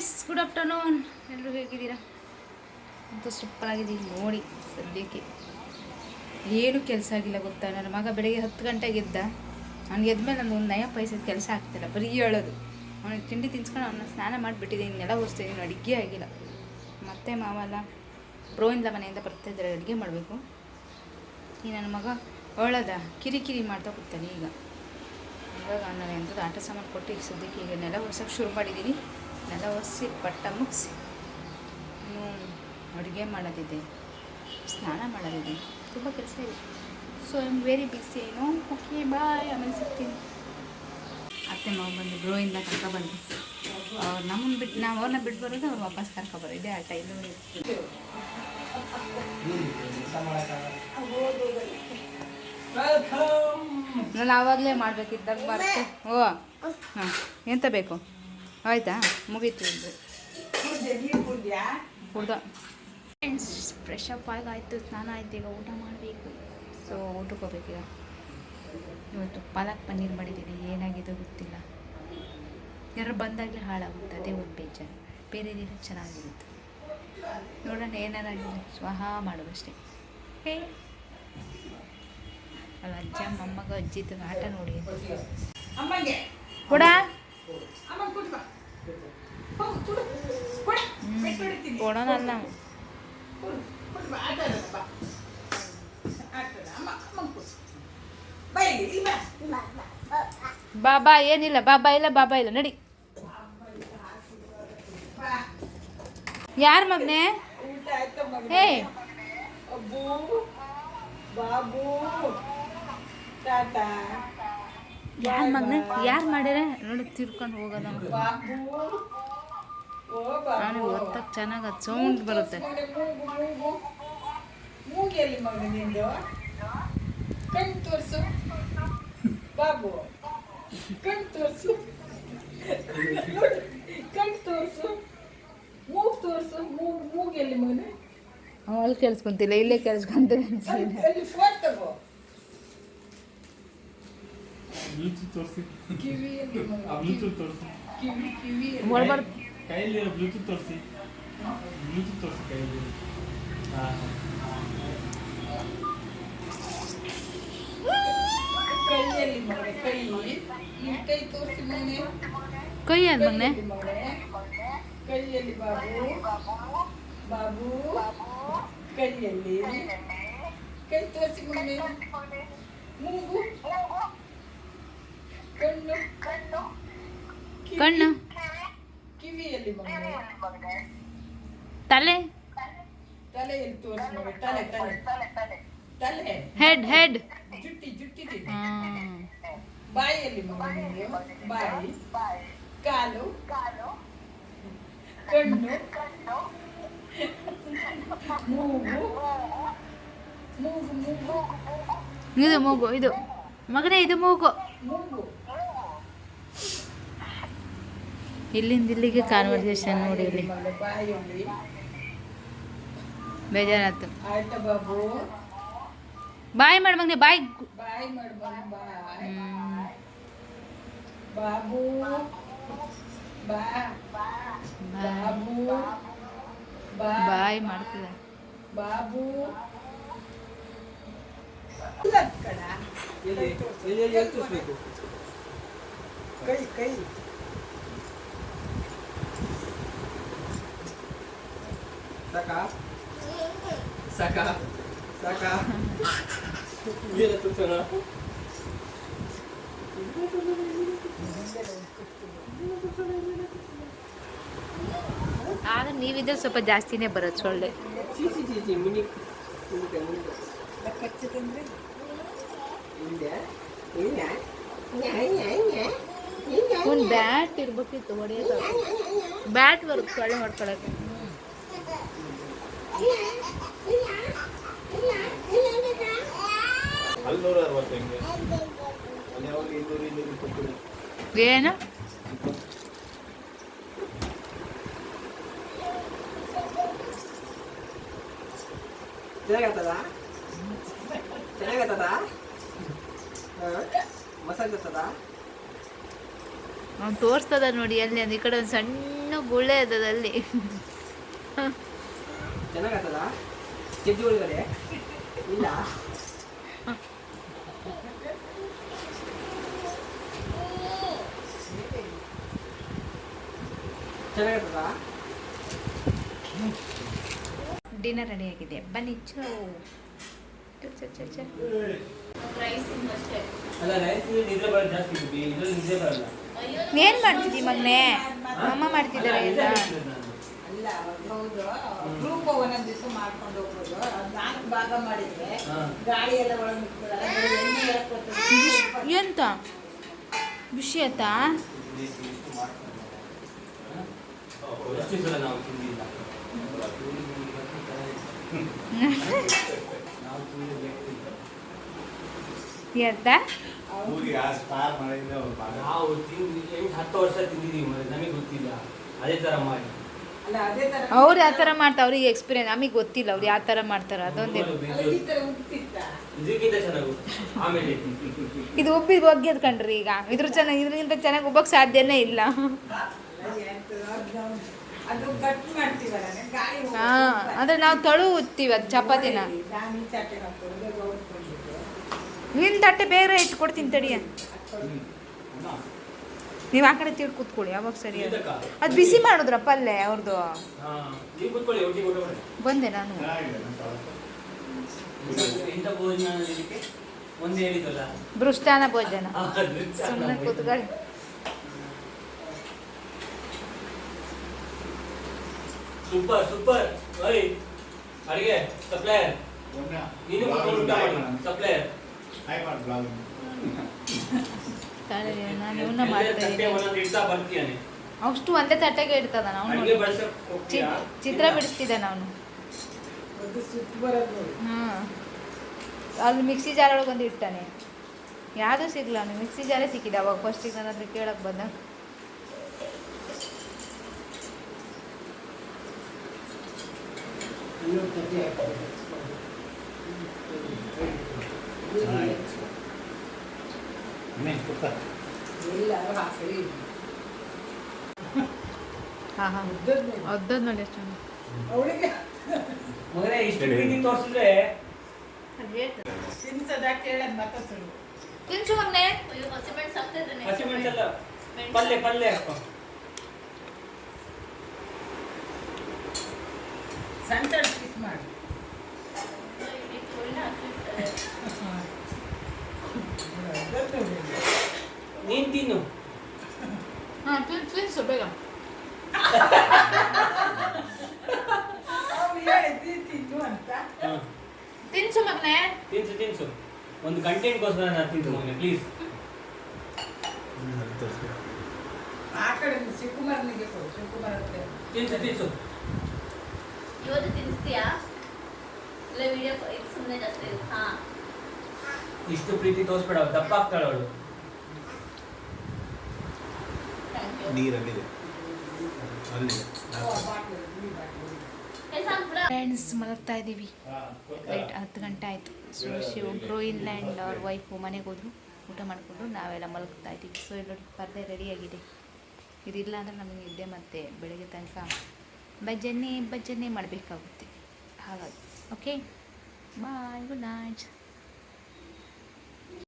Friends good afternoon ಎಲ್ಲರೂ ಹೇಗಿದ್ದೀರಾ? ಅಂತ ಸೂಪರಾಗಿದ್ದೀವಿ ನೋಡಿ, ಸದ್ಯಕ್ಕೆ ಏನು ಕೆಲಸ ಆಗಿಲ್ಲ ಗೊತ್ತಾ? ನನ್ನ ಮಗ ಬೆಳಗ್ಗೆ ಹತ್ತು ಗಂಟೆಗೆ ಎದ್ದ. ಅವ್ನಿಗೆ ಎದ್ಮೇಲೆ ನನಗೆ ಒಂದು ನಯ ಪೈಸದ ಕೆಲಸ ಆಗ್ತಿಲ್ಲ. ಬರೀ ಹೇಳೋದು. ಅವನಿಗೆ ತಿಂಡಿ ತಿನ್ಸ್ಕೊಂಡು ಅವನ್ನ ಸ್ನಾನ ಮಾಡಿಬಿಟ್ಟಿದ್ದೀನಿ ನೆಲ ಓಡಿಸ್ತಿದ್ದೀನಿ ಅಡುಗೆ ಆಗಿಲ್ಲ. ಮತ್ತೆ ಮಾವಲ್ಲ ಬ್ರೋಯಿಂದ ಮನೆಯಿಂದ ಬರ್ತಾಯಿದ್ದಾರೆ ಅಡುಗೆ ಮಾಡಬೇಕು. ಈ ನನ್ನ ಮಗ ಒಳದ ಕಿರಿಕಿರಿ ಮಾಡ್ತಾ ಕೂತಾನೆ ಈಗ. ಇವಾಗ ನಾನು ಎಂಥದ್ದು ಆಟ ಸಾಮಾನು ಕೊಟ್ಟು ಈಗ ಸದ್ಯಕ್ಕೆ ಈಗ ನೆಲ ಒರ್ಸೋಕ್ಕೆ ಶುರು ಮಾಡಿದ್ದೀನಿ. ನೆಲ ಒರೆಸಿ ಪಟ್ಟ ಮುಗಿಸಿ. ಇನ್ನೂ ಅಡುಗೆ ಮಾಡೋದಿದೆ ಸ್ನಾನ ಮಾಡೋದಿದೆ. ತುಂಬ ಕೆಲಸ ಇದೆ. So I am very busy ಏನೋ ಓಕೆ ಬಾಯ್ ಆಮೇಲೆ ಸಿಗ್ತೀನಿ. ಅತ್ತೆ ಮಾವು ಬಂದು ಬ್ರೋಯಿಂದ ಕರ್ಕೊ ಬಂದು ಅವ್ರು ನಮ್ಮನ್ನು ಬಿಟ್ಟು ನಾವು ಅವ್ರನ್ನ ಬಿಟ್ಟು ಬರೋದು ಅವ್ರು ವಾಪಸ್ ಕರ್ಕೊ ಬರೋದು. ಇದೇ ಆಟ ಇದು. ನಾನು ಆವಾಗಲೇ ಮಾಡಬೇಕಿದ್ದಾಗ ಬರ್ತೆ ಓ ಹಾಂ ಎಂತ ಬೇಕು? ಆಯ್ತಾ? ಮುಗೀತು ಕುಡ್ದ ಫ್ರೆಂಡ್ಸ್ ಫ್ರೆಶ್ ಅಪ್ ಆಗಾಯಿತು ಸ್ನಾನ ಆಯ್ತು ಈಗ ಊಟ ಮಾಡಬೇಕು. ಸೊ ಊಟಕ್ಕೆ ಹೋಗ್ಬೇಕೀಗ? ಇವತ್ತು ಪಾಲಕ್ ಪನ್ನೀರ್ ಮಾಡಿದ್ದೀನಿ ಏನಾಗಿದೆ ಗೊತ್ತಿಲ್ಲ. ಯಾರು ಬಂದಾಗಲೇ ಹಾಳಾಗುತ್ತೆ ಅದೇ ಒಂದು ಬೇಜಾರು. ಬೇರೆ ದಿನ ಚೆನ್ನಾಗಿರುತ್ತೆ. ನೋಡೋಣ ಏನಾರಾಗಿಲ್ಲ ಸ್ವಹ ಮಾಡೋದಷ್ಟೇ. ಹೇ. ಅಲ್ಲ ಅಜ್ಜ ಅಮ್ಮಗ ಅಜ್ಜಿದ್ದು ಆಟ ನೋಡಿ. ಅಮ್ಮಗೆ. ಕೊಡ. ಅಮ್ಮ ಕುಟ್ಬ ಹೋಗು ಕುಡು ಕೊಡ ಬೆಟ್ಟು ಹೊಡಿತೀನಿ ಕೊಡೋಣಲ್ಲ ನಾವು ಕುಡು ಕುಟ್ಬ ಆಟ ಆಡೋಣ ಬಾ ಆಟದ ಅಮ್ಮ ಅಮ್ಮ ಕುಡು ಬೈಲಿ ಇಲ್ಲಿ ಬಾ ಬಾಬಾ ಏನಿಲ್ಲ ಬಾಬಾ ಇಲ್ಲ ಬಾಬಾ ಇಲ್ಲ ನಡಿ ಬಾ ಯಾರ ಮಗನೇ ಊಟ ಆಯ್ತಾ ಮಗನೇ ಹೇ ಅಬ್ಬು ಬಾಬು ಟಾಟಾ ಯಾರ ಮಗನ? ಯಾರು ಮಾಡ್ಯಾರ ನೋಡಿ ತಿರ್ಕೊಂಡು ಹೋಗೋದ ನಾನು ಒತ್ತಕ್ಕೆ ಚೆನ್ನಾಗಿ ಅದು ಸೌಂಡ್ ಬರುತ್ತೆ. ಅವಳು ಮೂಗು ಮೂಗು ಮೂಗು ಎಲ್ಲಿ ಮಗನೇ ನಿಂದು? ಕಣ್ ತೋರ್ಸು. ಬಾಬು. ಕಣ್ ತೋರ್ಸು. ನೋಡು, ಕಣ್ ತೋರ್ಸು. ಮೂಗು ತೋರ್ಸು. ಮೂಗು ಮೂಗು ಎಲ್ಲಿ ಮಗನೇ? ಅಲ್ಲಿ ಕೇಳಿಸ್ಕೊಂತಿಲ್ಲ. ಇಲ್ಲೇ ಕೇಳಿಸ್ಕೊಂತೀನಿ ಅಲ್ಲಿ ಅಲ್ಲಿ ಫೋನ್ ತಗೋ ಬ್ಲೂಟೂತ್ ತೋರಿಸಿ ಕಿವಿಯಲ್ಲಿ ಆ ಮಗನೇ. ಬ್ಲೂಟೂತ್ ತೋರಿಸಿ ಕಿವಿ ಕಿವಿ ಹೊಡ್ಬಾರ್ದು ಕೈಯಲ್ಲಿ ಬ್ಲೂಟೂತ್ ತೋರಿಸಿ ಬ್ಲೂಟೂತ್ ತೋರಿಸಿ ಕೈಯಲ್ಲಿ ಹಾಂ ಕೈಯಲ್ಲಿ ಮಗನೇ ಕೈ ಈ ಕೈ ತೋರಿಸಿ ಮಗನೇ ಕೈ ಯಾರ ಮಗನೇ ಕೈಯಲ್ಲಿ ಮಗನೇ ಕೈಯಲ್ಲಿ ಬಾಬು ಬಾಬು ಕೈಯಲ್ಲಿ ಕೈ ತೋರಿಸಿ ಮಗನೇ ಮೂಗು ಕಣ್ಣು ಕಿವಿ- ಕಣ್ಣು ಕಿವಿಯಲ್ಲಿ ಮಗನೇ ತಲೆ ತಲೆಯಲ್ಲಿ ತೋರಿಸಿ ಮಗನೇ ತಲೆ ತಲೆ ತಲೆ ಹೆಡ್ ಹೆಡ್ ಜುಟ್ಟಿ ಜುಟ್ಟಿ ಹಾಂ ಬಾಯಲ್ಲಿ ಮಗನೇ ಬಾಯಿ ಕಾಲು ಕಣ್ಣು ಮೂಗು ಮೂಗು ಮೂಗು ಇದು ಮೂಗು ಇದು ಮಗನೇ ಇದು ಮೂಗು ಮೂಗು ಇಲ್ಲಿಂದ ಇಲ್ಲಿಗೆ ಕಾನ್ವರ್ಸೇಷನ್ ನೋಡಿ ಇಲ್ಲಿ. ಬೇಜಾರಾಯ್ತು. ಬಾಯ್ ಮಾಡ್ಬಂಗೆ ಬಾಯ್. ಬಾಬು ಬಾಯ್ ಮಾಡ್ತಿದ್ದ ಬಾಬು ಕೈ ಕೈ. ಸಾಕಾ ಸಾಕಾ ಸಾಕಾ ಏನು ತುತ್ತನ ಆಗ ನೀವಿದ್ರೆ ಸ್ವಲ್ಪ ಜಾಸ್ತಿನೇ ಬರೋದು ಸೊಳ್ಳೆ ಒಂದು ಬ್ಯಾಟ್ ಇರ್ಬೇಕಿತ್ತು ಹೊಡೆಯೋದು ಬ್ಯಾಟ್ ಬರುತ್ತೆ ಸೊಳ್ಳೆ ಹೊಡ್ಕೊಳಕ್ಕೆ. ಅಲ್ಲೂರ ಅರವತ್ತು ಹೆಂಗೆ ಅಲ್ಲಿ ಯಾವಾಗ ಇನ್ನೂರು ಇನ್ನೂರು ಇಪ್ಪತ್ತು ಏನು? ಚೆನ್ನಾಗತ್ತದ ಚೆನ್ನಾಗತ್ತದ ಮಸಾಜ್ ಆಗ್ತದ? ಅವ್ನು ತೋರಿಸ್ತದ ನೋಡಿ ಅಲ್ಲಿ ಒಂದು ಈ ಕಡೆ ಒಂದು ಸಣ್ಣ ಗುಳ್ಳೆ ಅದಲ್ಲಿ ಚೆನ್ನಾಗತ್ತಲ್ಲ ಚೆಜ್ಜಿ ಒಳಗಡೆ ಇಲ್ಲ. ಚೆನ್ನಾಗತ್ತದ ಡಿನ್ನರ್ ರೆಡಿ ಆಗಿದೆ. ಬನ್ನಿ ಚೋ. ಏನ್ ಮಾಡ್ತಿದ್ದಿ ಮಗ್ನೆ? ಅಮ್ಮ ಮಾಡ್ತಿದ್ದಾರೆ ಎಲ್ಲ. ಹೌದು. ಗ್ರೂಪ್ ಒಂದೊಂದು ದಿವಸ ಮಾಡ್ಕೊಂಡು ಹೋಗ್ಬೋದು. ನಾಲ್ಕು ಭಾಗ ಮಾಡಿದ್ರೆ. ಗಾಡಿ ಎಲ್ಲ ಒಳಗೆ. ಎಂತ? ವಿಷಯತ ನಾವು ಹತ್ತು ವರ್ಷ ತಿಂದಿದ್ದೀವಿ ನಮಗೆ ಗೊತ್ತಿಲ್ಲ. ಅದೇ ಥರ ಮಾಡಿ. ಅವ್ರು ಯಾವ ಥರ ಮಾಡ್ತಾರೆ ಅವ್ರಿಗೆ ಎಕ್ಸ್ಪೀರಿಯನ್ಸ್ ನಮಗೆ ಗೊತ್ತಿಲ್ಲ ಅವ್ರು ಯಾವ ಥರ ಮಾಡ್ತಾರೆ ಅದೊಂದೇ. ಇದು ಉಪ್ಪಿದ ಬಗ್ಗೆ ಕಂಡ್ರಿ ಈಗ. ಇದ್ರ ಚೆನ್ನಾಗಿ ಇದ್ರಿಂದ ಚೆನ್ನಾಗಿ ಉಬ್ಬಕ್ಕೆ ಸಾಧ್ಯನೇ ಇಲ್ಲ. ಹಾ ಅಂದ್ರೆ ನಾವು ತಳು ಉತ್ತೀವಿ ಅದು ಚಪಾತಿನ. ನಾನು ತಟ್ಟೆ ಹಾಕ್ಕೊಂಡು ಬೇಗ ಕೊಡ್ತೀನಿ ನಿನ್ನ ತಟ್ಟೆ ಬೇರೆ ಇಟ್ಕೊಡ್ತೀನಿ ತಡಿ ನೀವು ಆ ಕಡೆ ತಿಳ್ದು ಕೂತ್ಕೊಳ್ಳಿ ಯಾವಾಗ ಸರಿ ಅದು ಅದು ಬಿಸಿ ಮಾಡಿದ್ರ ಪಲ್ಯ ಅವ್ರದ್ದು ಹಾ ಬಂದೆ ನಾನು. ಬೃಷ್ಟಾನ ಭೋಜನ ಸುಮ್ಮನೆ ಕೂತ್ಕೊಳ್ಳಿ. Super super. ಓಯ್ ಅಡಿಗೆ ಸಪ್ಲೈಯರ್. ನೀನು ಕೂತ್ಕೊಂಡು ಸಪ್ಲೈಯರ್. ಹಾಯ್ ಮಾಡಿ ಬ್ಲಾಗ್ ನಾನು ಇವನ್ನ ಮಾಡ್ತಾ ಇದ್ದೀನಿ. ಅಷ್ಟು ಒಂದೇ ತಟ್ಟೆಗೆ ಇಡ್ತದ ಅವನು. ಚಿತ್ರ ಬಿಡಿಸ್ತಿದ್ದೆ ಅವನು. ಹಾಂ. ಅಲ್ಲಿ ಮಿಕ್ಸಿ ಜಾರ್ ಒಳಗೆ ಒಂದು ಇಟ್ಟಾನೆ ಯಾವುದೂ ಸಿಗಲ್ಲ ಅವನು ಮಿಕ್ಸಿ ಜಾರೇ ಸಿಕ್ಕಿದೆ ಅವಾಗ. ಫಸ್ಟಿಗೆ ನಾನು ಹತ್ರ ಕೇಳಕ್ಕೆ ಬಂದಾಗ ಇನ್ನೊಂದು ತಟ್ಟೆ ಹಾಕ್ತಾರೆ. ಚೆನ್ನಾಗಿದೆ ಇನ್ನೇನು ಗೊತ್ತಾ ಎಲ್ಲರೂ ಹಾಕಿ ಹಾಂ ಹಾಂ ಉದ್ದದ್ ಮೇಲೆ. ಅದ್ದದ್ದು ನೋಡಿ ಎಷ್ಟು ಅವಳಿಗೆ ಮಗನೇ ಇಷ್ಟು ಪ್ರೀತಿ ತೋರಿಸಿದ್ರೆ ತಿನ್ಸದ ಕೇಳದ್ ಮತ್ತ ಸುಳ್ಳು ತಿನ್ಸು ಮೊನ್ನೆ ಹಸಿಮೆಣಸಲ್ಲ ಪಲ್ಯ ಪಲ್ಯ ಹಾಕೋ ಸಣ್ಣ ಸಣ್ಣ ಪೀಸ್ ಮಾಡಿ ಉದ್ದದ್ ಮೇಲೆ. ನೀನ್ ತಿನ್ನು. ಹಾಂ ತಿನ್ಸು ತಿನ್ಸು ಬೇಗ. ತಿನ್ಸು ಮಗನೆ. ತಿನ್ಸು ತಿನ್ಸು. ಒಂದು ಕಂಟೆಂಟ್ಗೋಸ್ಕರ ನಾನು ತಿನ್ಸು ಮಗನೆ ಪ್ಲೀಸ್ ಆ ಕಡೆ ಶಿವಕುಮಾರನಿಗೆ ಕೊಡು ಶಿವಕುಮಾರ್ ತಿನ್ಸು ತಿನ್ಸು. ಇವತ್ತು ತಿನ್ನಿಸ್ತೀಯಾ ಇಲ್ಲ ವಿಡಿಯೋ ಇದು ಸುಮ್ಮನೆ ಜಾಸ್ತಿ. ಹಾ. ಇಷ್ಟು ಪ್ರೀತಿ ತೋರಿಸ್ಬೇಡ ದಪ್ಪ ಆಗ್ತಾಳೆ ಅವಳು ಫ್ರೆಂಡ್ಸ್ ಮಲಗ್ತಾ ಇದ್ದೀವಿ. ಲೈಟ್ ಹತ್ತು ಗಂಟೆ ಆಯಿತು. ಸೊ ಶಿವ ಗ್ರೋಯಿನ್ ಇನ್ಲ್ಯಾಂಡ್ ಅವ್ರ ವೈಫು ಮನೆಗೆ ಹೋದ್ರು. ಊಟ ಮಾಡಿಕೊಂಡು ನಾವೆಲ್ಲ ಮಲಗ್ತಾ ಇದ್ದೀವಿ. ಸೊ ಇಲ್ಲಿ ನೋಡಿ ಪರ್ದೆ ರೆಡಿಯಾಗಿದೆ ಇದಿಲ್ಲ ಅಂದರೆ ನಮಗೆ ನಿದ್ದೆ ಮತ್ತೆ ಬೆಳಗ್ಗೆ ತನಕ ಭಜನೆ ಭಜನೆ ಮಾಡಬೇಕಾಗುತ್ತೆ. ಹಾಗಾಗಿ ಓಕೆ ಬಾಯ್ ಗುಡ್ ನೈಟ್